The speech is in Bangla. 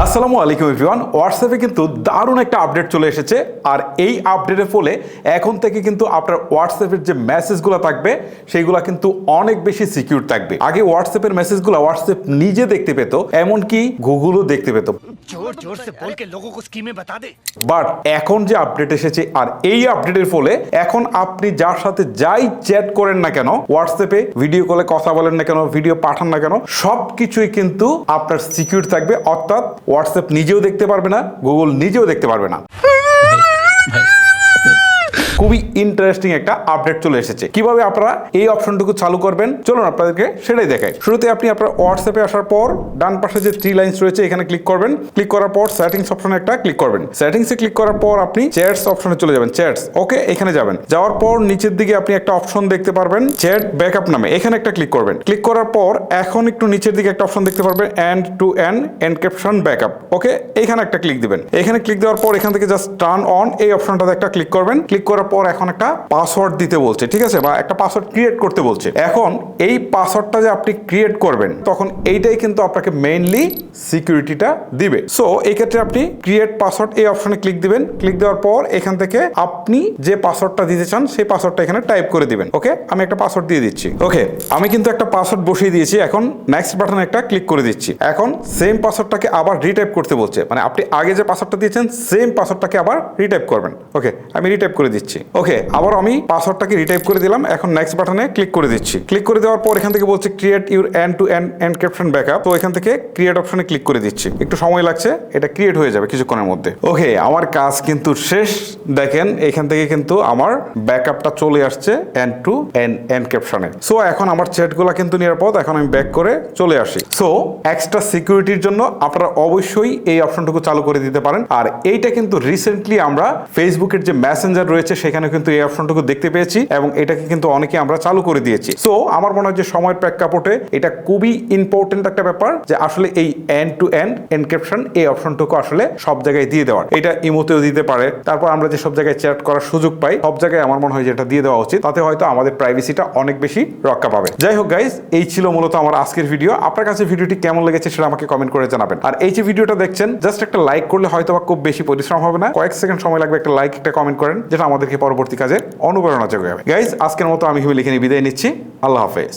আসসালামু আলাইকুম এভরিওয়ান হোয়াটসঅ্যাপে কিন্তু দারুণ একটা আপডেট চলে এসেছে। আর এই আপডেটের ফলে এখন থেকে কিন্তু আপনার হোয়াটসঅ্যাপের যে মেসেজগুলো থাকবে, সেইগুলো কিন্তু অনেক বেশি সিকিউর থাকবে। আগে হোয়াটসঅ্যাপের মেসেজগুলো হোয়াটসঅ্যাপ নিজে দেখতে পেত, এমনকি গুগলও দেখতে পেত। জোর জোর সে বল কে লোগো কো স্কিমে বাতা দে। বাট এখন যে আপডেট এসেছে আর এই আপডেটের ফলে এখন আপনি যার সাথে যাই চ্যাট করেন না কেন হোয়াটসঅ্যাপে ভিডিও কলে কথা বলেন না কেন ভিডিও পাঠান না কেন সব কিছুই কিন্তু আপনার সিকিউর থাকবে। অর্থাৎ হোয়াটসঅ্যাপ নিজেও দেখতে পারবে না গুগল নিজেও দেখতে পারবে না। খুবই ইন্টারেস্টিং একটা আপডেট চলে এসেছে। কীভাবে আপনারা এই অপশনটুকু চালু করবেন? চলুন আপনাদেরকে সেটাই দেখাই। শুরুতে আপনি আপনার হোয়াটসঅ্যাপে আসার পর ডান পাশে যে থ্রি লাইন্স রয়েছে, এখানে ক্লিক করবেন। ক্লিক করার পর সেটিংস অপশনে একটা ক্লিক করবেন। সেটিংসে ক্লিক করার পর আপনি চ্যাটস অপশনে চলে যাবেন। চ্যাটস ওকে এখানে যাবেন। যাওয়ার পর নিচের দিকে আপনি একটা অপশন দেখতে পারবেন চ্যাট ব্যাকআপ নামে। এখানে একটা ক্লিক করবেন। ক্লিক করার পর এখন একটু নিচের দিকে একটা অপশন দেখতে পারবেন end to end encryption backup okay এখানে একটা ক্লিক দিবেন। এখানে ক্লিক দেওয়ার পর এখান থেকে জাস্ট টার্ন অন এই অপশনটাতে একটা ক্লিক করবেন। ক্লিক করার পর এখন একটা পাসওয়ার্ড দিতে বলছে, ঠিক আছে? বা একটা পাসওয়ার্ড ক্রিয়েট করতে বলছে। এখন এই পাসওয়ার্ডটা যে আপনি ক্রিয়েট করবেন, তখন এইটাই কিন্তু আপনাকে মেইনলি সিকিউরিটিটা দিবে। সো এই ক্ষেত্রে আপনি ক্রিয়েট পাসওয়ার্ড এই অপশনে ক্লিক দিবেন। ক্লিক দেওয়ার পর এখান থেকে আপনি যে পাসওয়ার্ডটা দিতে চান, সেই পাসওয়ার্ডটা এখানে টাইপ করে দিবেন। ওকে আমি একটা পাসওয়ার্ড দিয়ে দিচ্ছি। ওকে আমি কিন্তু একটা পাসওয়ার্ড বসিয়ে দিয়েছি। এখন নেক্সট বাটনে একটা ক্লিক করে দিচ্ছি। এখন সেম পাসওয়ার্ডটাকে আবার রিটাইপ করতে বলছে। মানে আপনি আগে যে পাসওয়ার্ডটা দিয়েছেন সেম পাসওয়ার্ডটাকে আবার রিটাইপ করবেন। ওকে আমি রিটাইপ করে দিচ্ছি। ওকে আবার আমি পাসওয়ার্ডটাকে রিটাইপ করে দিলাম। এখন নেক্সট বাটনে ক্লিক করে দিচ্ছি। ক্লিক করে দেওয়ার পর এখান থেকে বলছে create your end to end encryption backup তো এখান থেকে ক্রিয়েট অপশনে ক্লিক করে দিচ্ছি। একটু সময় লাগছে, এটা ক্রিয়েট হয়ে যাবে কিছুক্ষণের মধ্যে। ওকে আমার কাজ কিন্তু শেষ। দেখেন, এখান থেকে কিন্তু আমার ব্যাকআপটা চলে আসছে এন্ড টু এন্ড এনক্রিপশনে সো এখন আমার চ্যাটগুলো কিন্তু নিরাপদ। এখন আমি ব্যাক করে চলে আসি। সো এক্সট্রা সিকিউরিটির জন্য আপনারা অবশ্যই এই অপশনটুকু চালু করে দিতে পারেন। আর এইটা কিন্তু রিসেন্টলি আমরা ফেসবুকের যে মেসেঞ্জার রয়েছে সেখানে কিন্তু এই দেখতে পেয়েছি এবং এটাকে কিন্তু অনেকে আমরা চালু করে দিয়েছি। সো আমার মনে হয় যে সময়ের প্রেক্ষাপটে এটা খুবই ইম্পর্টেন্ট একটা ব্যাপার যে আসলে এই এন্ড টু এন্ড এনক্রিপশন এই অপশনটুকু আসলে সব জায়গায় দিয়ে দেওয়ার। এটা ইমোতেও দিতে পারে। তারপর আমরা যে সব জায়গায় চ্যাট করার সুযোগ পাই, সব জায়গায় আমার মনে হয় যে এটা দিয়ে দেওয়া উচিত। তাতে হয়তো আমাদের প্রাইভেসিটা অনেক বেশি রক্ষা পাবে। যাই হোক গাইজ এই ছিল মূলত আমার আজকের ভিডিও আপনার কাছে ভিডিওটি কেমন লেগেছে সেটা আমাকে কমেন্ট করে জানাবেন। আর এই যে ভিডিওটা দেখছেন জাস্ট একটা লাইক করলে হয়তো খুব বেশি পরিশ্রম হবে না। কয়েক সেকেন্ড সময় লাগবে একটা লাইক একটা কমেন্ট করেন, যেটা আমাদেরকে পরবর্তী কাজে অনুপ্রেরণা যোগাবে। গাইজ আজকের মতো আমি লিখে নিয়ে বিদায় নিচ্ছি। আল্লাহ হাফেজ।